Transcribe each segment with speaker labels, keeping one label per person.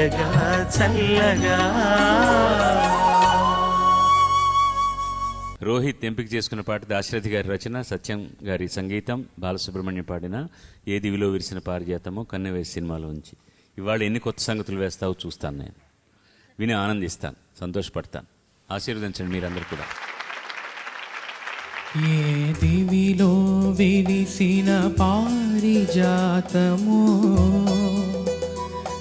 Speaker 1: తీయగా చల్లగా.
Speaker 2: రోహిత్ ఎంపిక చేసుకున్న పాట దాశరథి గారి రచన సత్యం గారి సంగీతం బాలసుబ్రహ్మణ్యం పాడిన ఏ దివిలో విరిసిన పారిజాతము కన్నెవేసి సినిమాలోంచి. ఇవాళ ఎన్ని కొత్త సంగతులు వేస్తావో చూస్తాను నేను. విని ఆనందిస్తాను సంతోషపడతాను. ఆశీర్వదించండి మీరందరూ కూడా.
Speaker 3: ఏ దివిలో విరిసిన పారిజాతము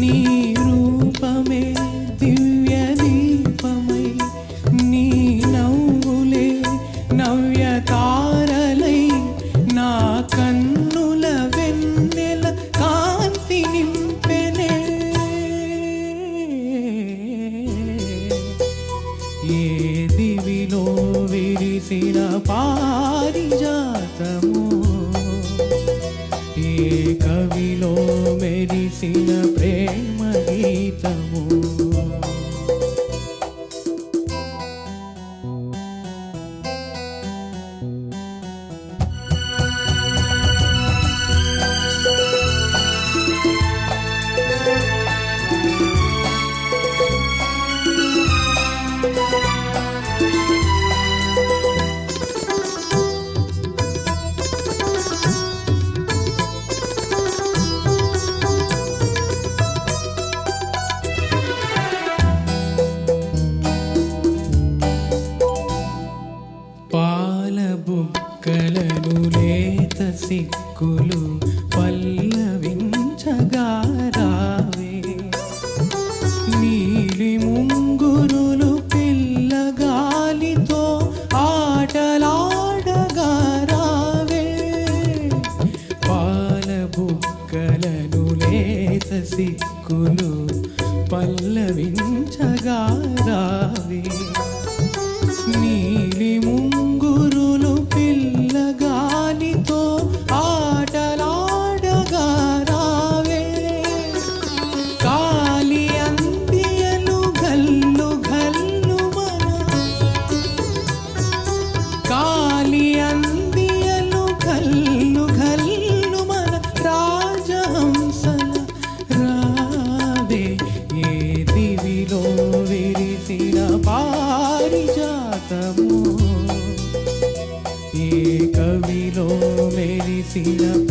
Speaker 3: నీ ప్రేమ మెరిసిన ప్రేమ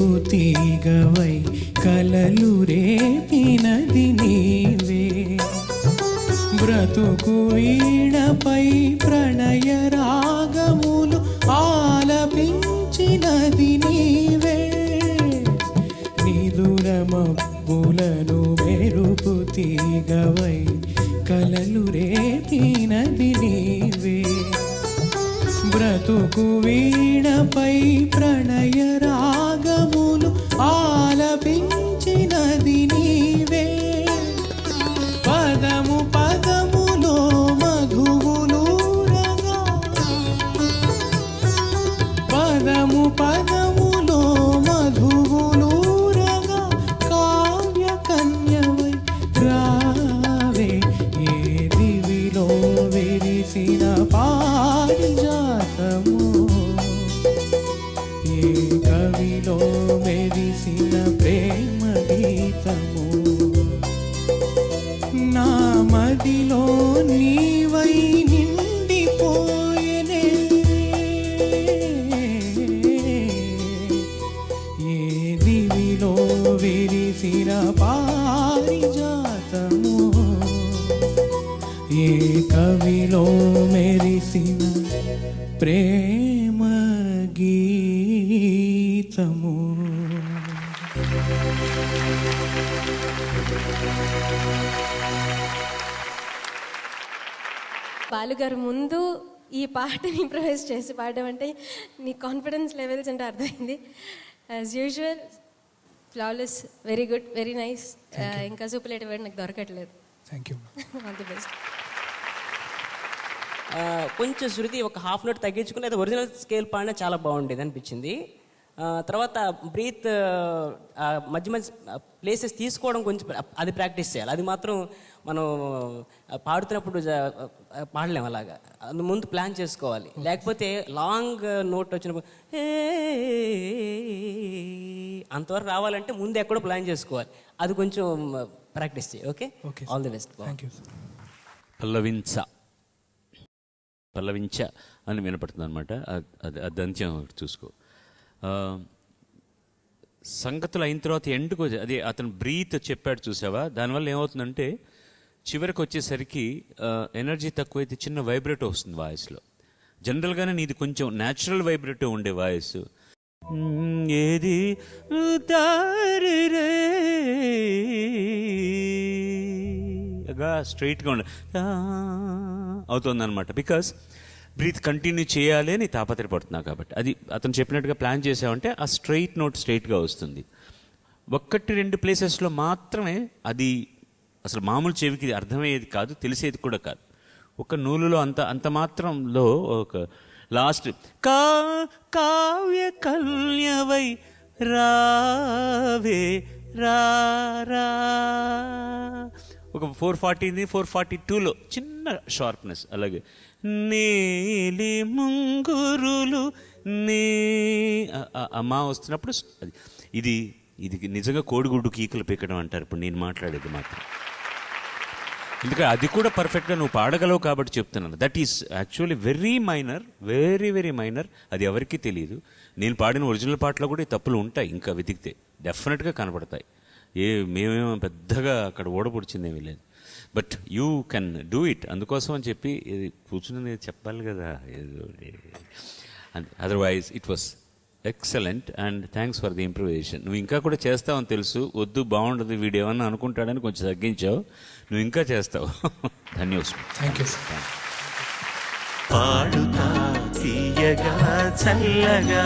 Speaker 3: మెరుపు తీగవై కలలు రేపినది నీవే. బ్రతుకు వీణపై ప్రణయ రాగములు ఆలపించినది నీవే. నిదురమప్పులను మెరుపు తీగవై కలలు రేపినది నీవే. బ్రతుకు వీ మదిలో నీవై నిండిపోయెనే. ఏ దివిలో విరిసిన పారిజాతము. ఏ కవిలో మెరిసిన ప్రేమ.
Speaker 4: బాలుగారు ముందు ఈ పాటని ఇంప్రవైజ్ చేసి పాడడం అంటే నీ కాన్ఫిడెన్స్ లెవెల్స్ అంటే అర్థమైంది. As usual flawless very good very nice ఇంకా సూపర్లేటివ్ వర్డ్ నాకు దొరకట్లేదు.
Speaker 3: Thank you
Speaker 4: all the best
Speaker 5: కొంచెం శృతి ఒక హాఫ్ నోట్ తగ్గించుకుని అది ఒరిజినల్ స్కేల్ పాడినా చాలా బాగుండేది అనిపించింది. తర్వాత బ్రీత్ మధ్య మధ్య ప్లేసెస్ తీసుకోవడం కొంచెం అది ప్రాక్టీస్ చేయాలి. అది మాత్రం మనం పాడుతున్నప్పుడు జ- ఆ, పాడలేం అలాగా. అది ముందు ప్లాన్ చేసుకోవాలి. లేకపోతే లాంగ్ నోట్ వచ్చినప్పుడు అంతవరకు రావాలంటే ముందు ఎక్కడో ప్లాన్ చేసుకోవాలి. అది కొంచెం ప్రాక్టీస్ చేయి okay?
Speaker 3: Okay
Speaker 5: all the best
Speaker 3: thank you
Speaker 2: పల్లవించ. పల్లవించ అని వినపడుతుంది అనమాట అది అది అంత్యం ఒకటి చూసుకో. సంగతులు అయిన తర్వాత ఎండుకు అది అతను బ్రీత్ చెప్పాడు చూసావా? దానివల్ల ఏమవుతుందంటే చివరికి వచ్చేసరికి ఎనర్జీ తక్కువైతే చిన్న వైబ్రేటో వస్తుంది వాయిస్లో జనరల్గానే నీది కొంచెం న్యాచురల్ వైబ్రేటో ఉండే వాయిస్ ఏది స్ట్రైట్గా ఉండ. అవుతుంది అనమాట బికాస్ బ్రీత్ కంటిన్యూ చేయాలి అని తాపత్రపడుతున్నా కాబట్టి. అది అతను చెప్పినట్టుగా ప్లాన్ చేసామంటే ఆ స్ట్రైట్ నోట్ స్ట్రైట్గా వస్తుంది. ఒక్కటి రెండు ప్లేసెస్లో మాత్రమే అది అసలు మామూలు చెవికి అర్థమయ్యేది కాదు తెలిసేది కూడా కాదు. ఒక నూలులో అంత అంత మాత్రంలో ఒక లాస్ట్ కా కావ్య కల్యవై రావే రా. ఒక ఫోర్ ఫార్టీది ఫోర్ ఫార్టీ టూలో చిన్న షార్ప్నెస్ అలాగే నీలి ముంగురులు నీ అమ్మ వస్తున్నప్పుడు అది. ఇది ఇది నిజంగా కోడిగుడ్డు కీకలు పీకడం అంటారు. ఇప్పుడు నేను మాట్లాడేది మాత్రం. ఎందుకంటే అది కూడా పర్ఫెక్ట్గా నువ్వు పాడగలవు కాబట్టి చెప్తున్నాను. That is actually very minor very very minor అది ఎవరికీ తెలియదు నేను పాడిన ఒరిజినల్ పాటలో కూడా ఈ తప్పులు ఉంటాయి. ఇంకా వెతికితే. డెఫినెట్గా కనపడతాయి ఏ మేమేమో పెద్దగా అక్కడ ఓడపొడిచిందేమీ లేదు. But you can do it. అందుకోసం అని చెప్పి ఇది కూర్చుని చెప్పాలి కదా. Otherwise it was excellent and thanks for the improvisation నువ్వు ఇంకా కూడా చేస్తావని తెలుసు. వద్దు బాగుండదు వీడు ఏమన్నా అనుకుంటాడని కొంచెం తగ్గించావు. నువ్వు ఇంకా చేస్తావు. ధన్యోస్మి
Speaker 3: థ్యాంక్ యూ సార్
Speaker 1: పాడుతా తీయగా చల్లగా.